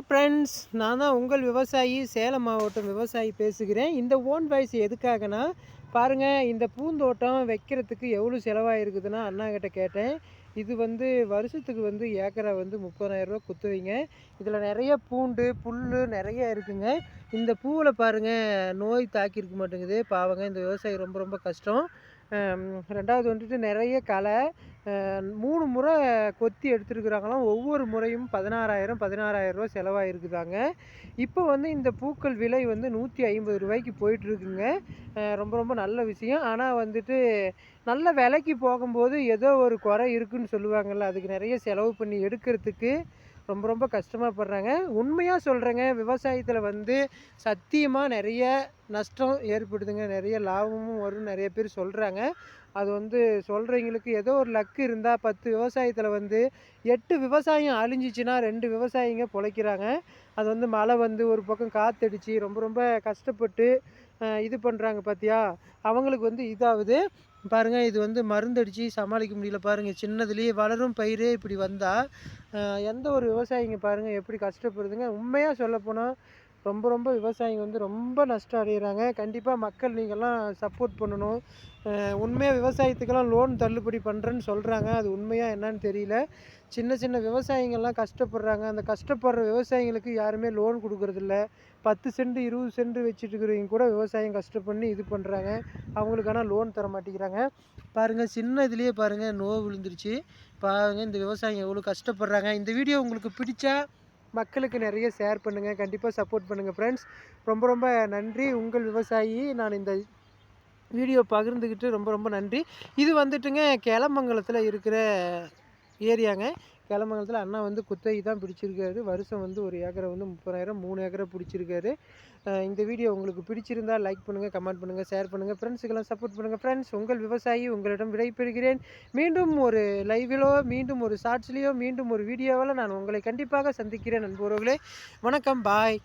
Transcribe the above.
Hi friends நான் தான் உங்கள் விவசாயி சேலம் மாவட்டம் விவசாயி பேசுகிறேன். இந்த ஓன் வாய்ஸ் எதுக்காகனா பாருங்கள் இந்த பூந்தோட்டம் வைக்கிறதுக்கு எவ்வளோ செலவாகிருக்குதுன்னா அண்ணாக்கிட்ட கேட்டேன். இது வந்து வருஷத்துக்கு வந்து ஏக்கரை வந்து முப்பதாயிரரூவா குத்துவீங்க. இதில் நிறைய பூண்டு புல் நிறைய இருக்குங்க. இந்த பூவில் பாருங்கள் நோய் தாக்கியிருக்க மாட்டேங்குது. பாவங்க இந்த விவசாயி ரொம்ப ரொம்ப கஷ்டம். ரெண்டாவது வந்துட்டு நிறைய களை மூணு முறை கொத்தி எடுத்துருக்குறாங்களாம். ஒவ்வொரு முறையும் பதினாறாயிரம் பதினாறாயிரம் ரூபா செலவாயிருக்குதாங்க. இப்போ வந்து இந்த பூக்கள் விலை வந்து நூற்றி ஐம்பது ரூபாய்க்கு போயிட்டுருக்குங்க. ரொம்ப ரொம்ப நல்ல விஷயம். ஆனால் வந்துட்டு நல்ல விலைக்கு போகும்போது ஏதோ ஒரு குறை இருக்குன்னு சொல்லுவாங்கள்ல அதுக்கு நிறைய செலவு பண்ணி எடுக்கிறதுக்கு ரொம்ப ரொம்ப கஷ்டமாக படுறாங்க. உண்மையாக சொல்கிறேங்க விவசாயத்தில் வந்து சத்தியமாக நிறைய நஷ்டம் ஏற்படுதுங்க. நிறைய லாபமும் வரும். நிறைய பேர் சொல்கிறாங்க அது வந்து சொல்கிறவங்களுக்கு ஏதோ ஒரு லக்கு இருந்தால் பத்து விவசாயத்தில் வந்து எட்டு விவசாயம் அழிஞ்சிச்சின்னா ரெண்டு விவசாயிங்க பிழைக்கிறாங்க. அது வந்து மழை வந்து ஒரு பக்கம் காத்தடிச்சு ரொம்ப ரொம்ப கஷ்டப்பட்டு இது பண்ணுறாங்க பார்த்தியா அவங்களுக்கு வந்து இதாகுது பாருங்கள் இது வந்து மருந்தடிச்சு சமாளிக்க முடியல பாருங்கள் சின்னதுலேயே வளரும் பயிரே இப்படி வந்தால் எந்த ஒரு விவசாயிங்க பாருங்கள் எப்படி கஷ்டப்படுதுங்க. உண்மையாக சொல்லப்போனால் ரொம்ப ரொம்ப விவசாயிங்க வந்து ரொம்ப நஷ்டம் அடைகிறாங்க கண்டிப்பாக மக்கள் நீங்கள்லாம் சப்போர்ட் பண்ணணும். உண்மையாக விவசாயத்துக்கெல்லாம் லோன் தள்ளுபடி பண்ணுறேன்னு சொல்கிறாங்க அது உண்மையாக என்னன்னு தெரியல. சின்ன சின்ன விவசாயிங்கள்லாம் கஷ்டப்படுறாங்க. அந்த கஷ்டப்படுற விவசாயிங்களுக்கு யாருமே லோன் கொடுக்குறதில்ல. பத்து சென்ட் இருபது சென்ட் வச்சுட்டு இருக்கிறவங்க கூட விவசாயம் கஷ்டப்பண்ணி இது பண்ணுறாங்க அவங்களுக்கான லோன் தர மாட்டேங்கிறாங்க. பாருங்கள் சின்ன இதுலேயே பாருங்கள் நோவு விழுந்துருச்சு. பாருங்கள் இந்த விவசாயிங்க எவ்வளோ கஷ்டப்படுறாங்க. இந்த வீடியோ உங்களுக்கு பிடிச்சா மக்களுக்கு நிறைய ஷேர் பண்ணுங்கள் கண்டிப்பாக சப்போர்ட் பண்ணுங்கள் ஃப்ரெண்ட்ஸ் ரொம்ப ரொம்ப நன்றி. உங்கள் விவசாயி நான் இந்த வீடியோ பகிர்ந்துக்கிட்டு ரொம்ப ரொம்ப நன்றி. இது வந்துட்டுங்க கேளமங்கலத்தில் இருக்கிற ஏரியாங்க. கேளமங்கலத்தில் அண்ணா வந்து குத்தகை தான் பிடிச்சிருக்காரு. வருஷம் வந்து ஒரு ஏக்கரை வந்து முப்பதாயிரம் மூணு ஏக்கரை பிடிச்சிருக்காரு. இந்த வீடியோ உங்களுக்கு பிடிச்சிருந்தா லைக் பண்ணுங்கள் கமெண்ட் பண்ணுங்கள் ஷேர் பண்ணுங்கள் ஃப்ரெண்ட்ஸுக்கெல்லாம் சப்போர்ட் பண்ணுங்கள் ஃப்ரெண்ட்ஸ் உங்கள் விவசாயி உங்களிடம் விடைபெறுகிறேன் மீண்டும் ஒரு லைவிலோ மீண்டும் ஒரு ஷார்ட்ஸ்லேயோ மீண்டும் ஒரு வீடியோவில் நான் உங்களை கண்டிப்பாக சந்திக்கிறேன் நண்பர்களே வணக்கம் பாய்